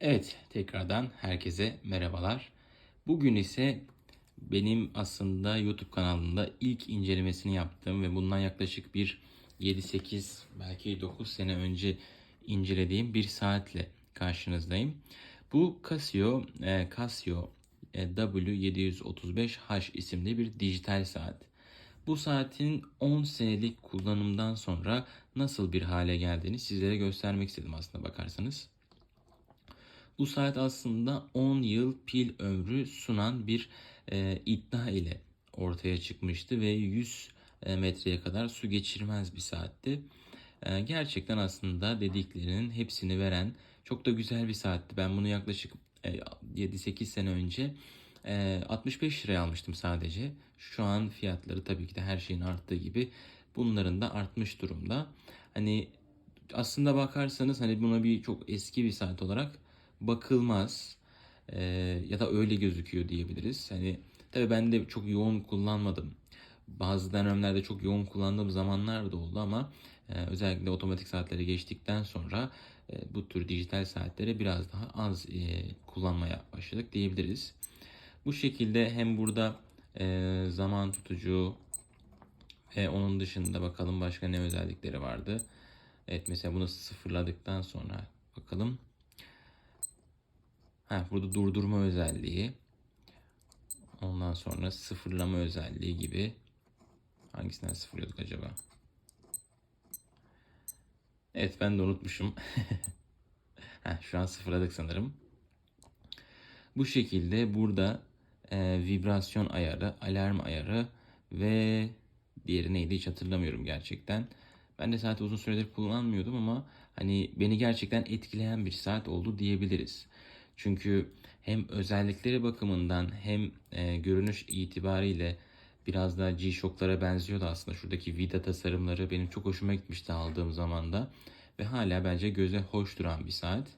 Evet, tekrardan herkese merhabalar. Bugün ise benim aslında YouTube kanalında ilk incelemesini yaptığım ve bundan yaklaşık bir 7-8 belki 9 sene önce incelediğim bir saatle karşınızdayım. Bu Casio, e, Casio e, W735H isimli bir dijital saat. Bu saatin 10 senelik kullanımdan sonra nasıl bir hale geldiğini sizlere göstermek istedim aslında bakarsanız. Bu saat aslında 10 yıl pil ömrü sunan bir e, iddia ile ortaya çıkmıştı ve 100 e, metreye kadar su geçirmez bir saatti. E, gerçekten aslında dediklerinin hepsini veren çok da güzel bir saatti. Ben bunu yaklaşık e, 7-8 sene önce e, 65 liraya almıştım sadece. Şu an fiyatları tabii ki de her şeyin arttığı gibi bunların da artmış durumda. Hani aslında bakarsanız hani buna bir çok eski bir saat olarak bakılmaz Ee, ya da öyle gözüküyor diyebiliriz. Hani tabii ben de çok yoğun kullanmadım. Bazı dönemlerde çok yoğun kullandığım zamanlar da oldu ama e, özellikle otomatik saatlere geçtikten sonra e, bu tür dijital saatlere biraz daha az e, kullanmaya başladık diyebiliriz. Bu şekilde hem burada e, zaman tutucu ve onun dışında bakalım başka ne özellikleri vardı. Evet mesela bunu sıfırladıktan sonra bakalım. Ha, burada durdurma özelliği. Ondan sonra sıfırlama özelliği gibi. Hangisinden sıfırlıyorduk acaba? Evet ben de unutmuşum. Heh, şu an sıfırladık sanırım. Bu şekilde burada e, vibrasyon ayarı, alarm ayarı ve diğeri neydi hiç hatırlamıyorum gerçekten. Ben de saati uzun süredir kullanmıyordum ama hani beni gerçekten etkileyen bir saat oldu diyebiliriz. Çünkü hem özellikleri bakımından hem e, görünüş itibariyle biraz daha G-Shock'lara benziyordu aslında. Şuradaki vida tasarımları benim çok hoşuma gitmişti aldığım zaman da. Ve hala bence göze hoş duran bir saat.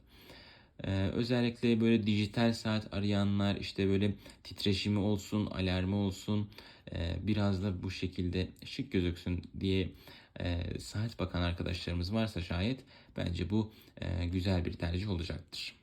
Ee, özellikle böyle dijital saat arayanlar işte böyle titreşimi olsun, alarmı olsun e, biraz da bu şekilde şık gözüksün diye e, saat bakan arkadaşlarımız varsa şayet bence bu e, güzel bir tercih olacaktır.